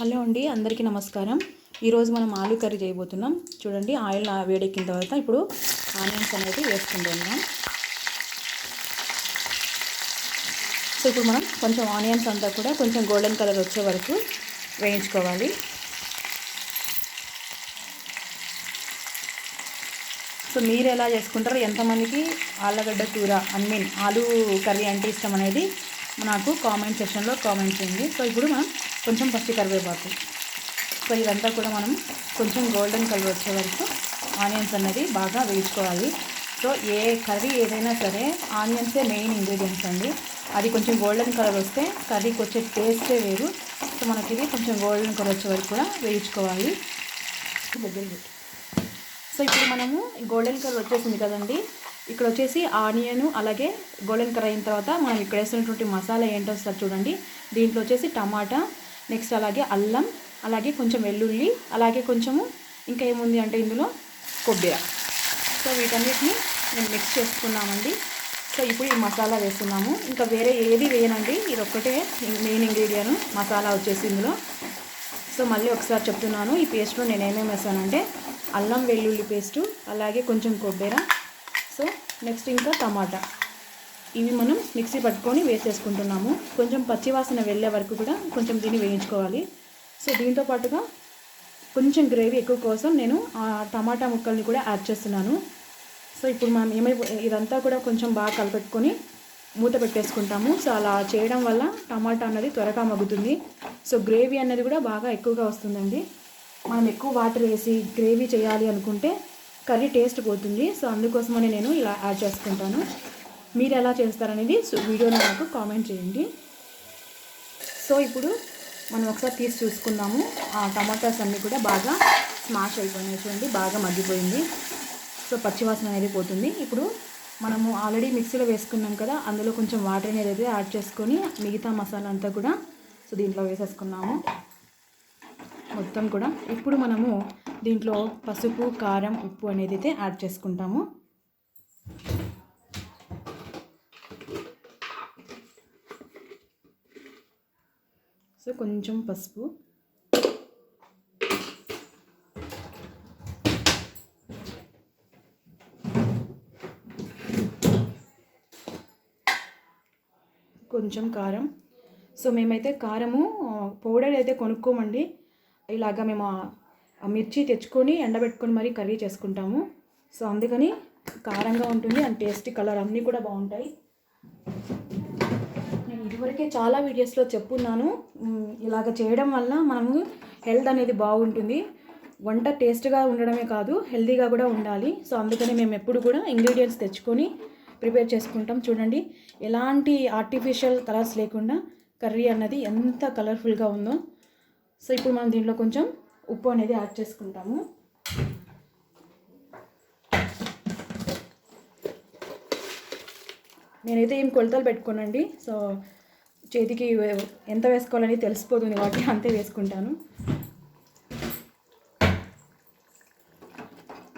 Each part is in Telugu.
హలో అండి అందరికీ నమస్కారం. ఈరోజు మనం ఆలూ కర్రీ చేయబోతున్నాం. చూడండి ఆయిల్ వేడెక్కిన తర్వాత ఇప్పుడు ఆనియన్స్ అనేది వేసుకుంటున్నాం. సో ఇప్పుడు మనం కొంచెం ఆనియన్స్ అంతా కూడా కొంచెం గోల్డెన్ కలర్ వచ్చే వరకు వేయించుకోవాలి. సో మీరు ఎలా చేసుకుంటారో ఎంతమందికి ఆలుగడ్డ కూర ఐ మీన్ ఆలూ కర్రీ అంటే ఇష్టం అనేది నాకు కామెంట్ సెక్షన్లో కామెంట్ చేయండి. సో ఇప్పుడు మనం కొంచెం పచ్చి కరివేపాకు. సో ఇదంతా కూడా మనం కొంచెం గోల్డెన్ కలర్ వచ్చే వరకు ఆనియన్స్ అనేది బాగా వేయించుకోవాలి. సో ఏ కర్రీ ఏదైనా సరే ఆనియన్సే మెయిన్ ఇంగ్రీడియంట్స్ అండి. అది కొంచెం గోల్డెన్ కలర్ వస్తే కర్రీకి వచ్చే టేస్టే వేరు. సో మనకి ఇది కొంచెం గోల్డెన్ కలర్ వచ్చే వరకు కూడా వేయించుకోవాలి. సో ఇప్పుడు మనము గోల్డెన్ కలర్ వచ్చేసింది కదండి. ఇక్కడ వచ్చేసి ఆనియన్ అలాగే గోల్డెన్ కలర్ అయిన తర్వాత మనం ఇక్కడ వేస్తున్నటువంటి మసాలా ఏంటో సార్ చూడండి. దీంట్లో వచ్చేసి టమాటా నెక్స్ట్ అలాగే అల్లం అలాగే కొంచెం వెల్లుల్లి అలాగే కొంచెము ఇంకా ఏముంది అంటే ఇందులో కొబ్బరి. సో వీటన్నిటిని నేను మిక్స్ చేసుకున్నామండి. సో ఇప్పుడు ఈ మసాలా వేస్తున్నాము. ఇంకా వేరే ఏది వేయనండి. ఇది ఒక్కటే మెయిన్ ఇంగ్రీడియంట్ మసాలా వచ్చేసి ఇందులో. సో మళ్ళీ ఒకసారి చెప్తున్నాను ఈ పేస్ట్లో నేను ఏమేమి వేసానంటే అల్లం వెల్లుల్లి పేస్టు అలాగే కొంచెం కొబ్బరి. సో నెక్స్ట్ ఇంకా టమాటా. ఇవి మనం మిక్సీ పట్టుకొని వేసేసుకుంటున్నాము. కొంచెం పచ్చివాసన వెళ్ళే వరకు కూడా కొంచెం దీన్ని వేయించుకోవాలి. సో దీంతో పాటుగా కొంచెం గ్రేవీ ఎక్కువ కోసం నేను ఆ టమాటా ముక్కల్ని కూడా యాడ్ చేస్తున్నాను. సో ఇప్పుడు మనం ఏమైపో ఇదంతా కూడా కొంచెం బాగా కలపెట్టుకొని మూత పెట్టేసుకుంటాము. సో అలా చేయడం వల్ల టమాటా అన్నది త్వరగా మగ్గుతుంది. సో గ్రేవీ అన్నది కూడా బాగా ఎక్కువగా వస్తుందండి. మనం ఎక్కువ వాటర్ వేసి గ్రేవీ చేయాలి అనుకుంటే కర్రీ టేస్ట్ పోతుంది. సో అందుకోసమని నేను ఇలా యాడ్ చేసుకుంటాను. మీరు ఎలా చేస్తారనేది వీడియోలో నాకు కామెంట్ చేయండి. సో ఇప్పుడు మనం ఒకసారి తీసి చూసుకుందాము. ఆ టమాటాస్ అన్నీ కూడా బాగా స్మాష్ అయిపోయినాయి చూడండి బాగా మగ్గిపోయింది. సో పచ్చివాసన అనేది పోతుంది. ఇప్పుడు మనము ఆల్రెడీ మిక్సీలో వేసుకున్నాం కదా అందులో కొంచెం వాటర్ అనేది అయితే యాడ్ చేసుకొని మిగతా మసాలా అంతా కూడా సో దీంట్లో వేసేసుకున్నాము. మొత్తం కూడా ఇప్పుడు మనము దీంట్లో పసుపు కారం ఉప్పు అనేది అయితే యాడ్ చేసుకుంటాము. సో కొంచెం పసుపు. కొంచెం కారం. సో మేమైతే కారము పౌడర్ అయితే కొనుక్కోమండి. ఇలాగా మేము ఆ- మిర్చి తెచ్చుకొని ఎండబెట్టుకొని మరీ కర్రీ చేసుకుంటాము. సో అందుకని కారంగా ఉంటుంది అండ్ టేస్టీ కలర్ అన్నీ కూడా బాగుంటాయి. ఇదివరకే చాలా వీడియోస్లో చెప్పున్నాను. ఇలాగ చేయడం వల్ల మనము హెల్త్ అనేది బాగుంటుంది. వంట టేస్ట్గా ఉండడమే కాదు హెల్తీగా కూడా ఉండాలి. సో అందుకని మేము ఎప్పుడు కూడా ఇంగ్రీడియంట్స్ తెచ్చుకొని ప్రిపేర్ చేసుకుంటాం. చూడండి ఎలాంటి ఆర్టిఫిషియల్ కలర్స్ లేకుండా కర్రీ అన్నది ఎంత కలర్ఫుల్గా ఉందో. సో ఇప్పుడు మనం దీంట్లో కొంచెం ఉప్పు అనేది యాడ్ చేసుకుంటాము. నేనైతే ఏం కొలతలు పెట్టుకోనండి. సో చేతికి ఎంత వేసుకోవాలని తెలిసిపోతుంది కాబట్టి అంతే వేసుకుంటాను.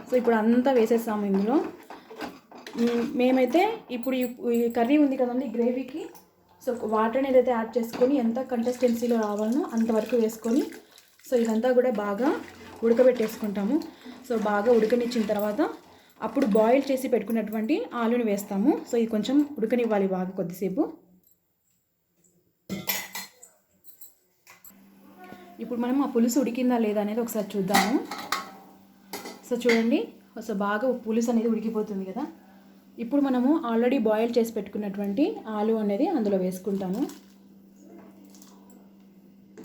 సో ఇప్పుడు అంతా వేసేస్తాము ఇందులో. మేమైతే ఇప్పుడు ఈ ఈ కర్రీ ఉంది కదండి గ్రేవీకి. సో వాటర్ అనేది అయితే యాడ్ చేసుకొని ఎంత కంటెస్టెన్సీలో రావాలనో అంతవరకు వేసుకొని సో ఇదంతా కూడా బాగా ఉడకబెట్టేసుకుంటాము. సో బాగా ఉడకనిచ్చిన తర్వాత అప్పుడు బాయిల్ చేసి పెట్టుకున్నటువంటి ఆలుని వేస్తాము. సో ఇది కొంచెం ఉడకనివ్వాలి బాగా కొద్దిసేపు. ఇప్పుడు మనం ఆ పులుసు ఉడికిందా లేదా అనేది ఒకసారి చూద్దాము. సో చూడండి సో బాగా పులుసు అనేది ఉడికిపోతుంది కదా. ఇప్పుడు మనము ఆల్రెడీ బాయిల్ చేసి పెట్టుకున్నటువంటి ఆలు అనేది అందులో వేసుకుంటాను.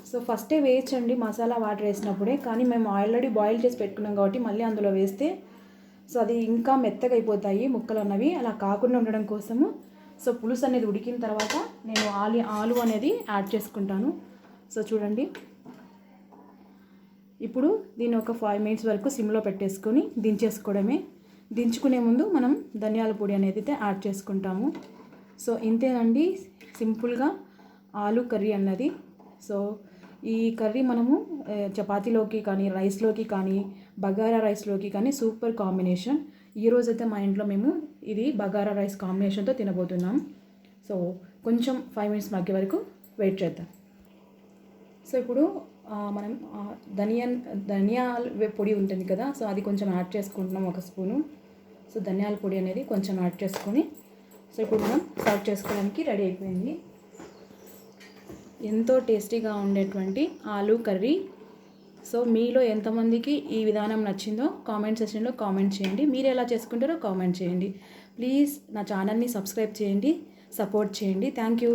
సో ఫస్టే వేయచ్చండి మసాలా వాటర్ వేసినప్పుడే. కానీ మేము ఆల్రెడీ బాయిల్ చేసి పెట్టుకున్నాం కాబట్టి మళ్ళీ అందులో వేస్తే సో అది ఇంకా మెత్తగా అయిపోతాయి ముక్కలు అన్నవి. అలా కాకుండా ఉండడం కోసము సో పులుసు అనేది ఉడికిన తర్వాత నేను ఆలు ఆలు అనేది యాడ్ చేసుకుంటాను. సో చూడండి. ఇప్పుడు దీన్ని ఒక ఫైవ్ మినిట్స్ వరకు సిమ్లో పెట్టేసుకొని దించేసుకోవడమే. దించుకునే ముందు మనం ధనియాల పొడి అనేది అయితే యాడ్ చేసుకుంటాము. సో ఇంతేనండి. సింపుల్గా ఆలు కర్రీ అన్నది. సో ఈ కర్రీ మనము చపాతీలోకి కానీ రైస్లోకి కానీ బగారా రైస్లోకి కానీ సూపర్ కాంబినేషన్ ఈరోజైతే మా ఇంట్లో మేము ఇది బగారా రైస్ కాంబినేషన్తో తినబోతున్నాం. సో కొంచెం ఫైవ్ మినిట్స్ మగ్గే వరకు వెయిట్ చేద్దాం. సో ఇప్పుడు మనం ధనియా ధనియన్ ధనియాల పొడి ఉంటుంది కదా సో అది కొంచెం యాడ్ చేసుకుంటున్నాం ఒక స్పూను. సో ధనియాల పొడి అనేది కొంచెం యాడ్ చేసుకొని సో ఇప్పుడు మనం సర్వ్ చేసుకోవడానికి రెడీ అయిపోయింది. ఎంతో టేస్టీగా ఉండేటువంటి ఆలూ కర్రీ. సో మీలో ఎంతమందికి ఈ విధానం నచ్చిందో కామెంట్ సెక్షన్లో కామెంట్ చేయండి. మీరు ఎలా చేసుకుంటారో కామెంట్ చేయండి. ప్లీజ్ నా ఛానల్ని సబ్స్క్రైబ్ చేయండి సపోర్ట్ చేయండి. Thank you.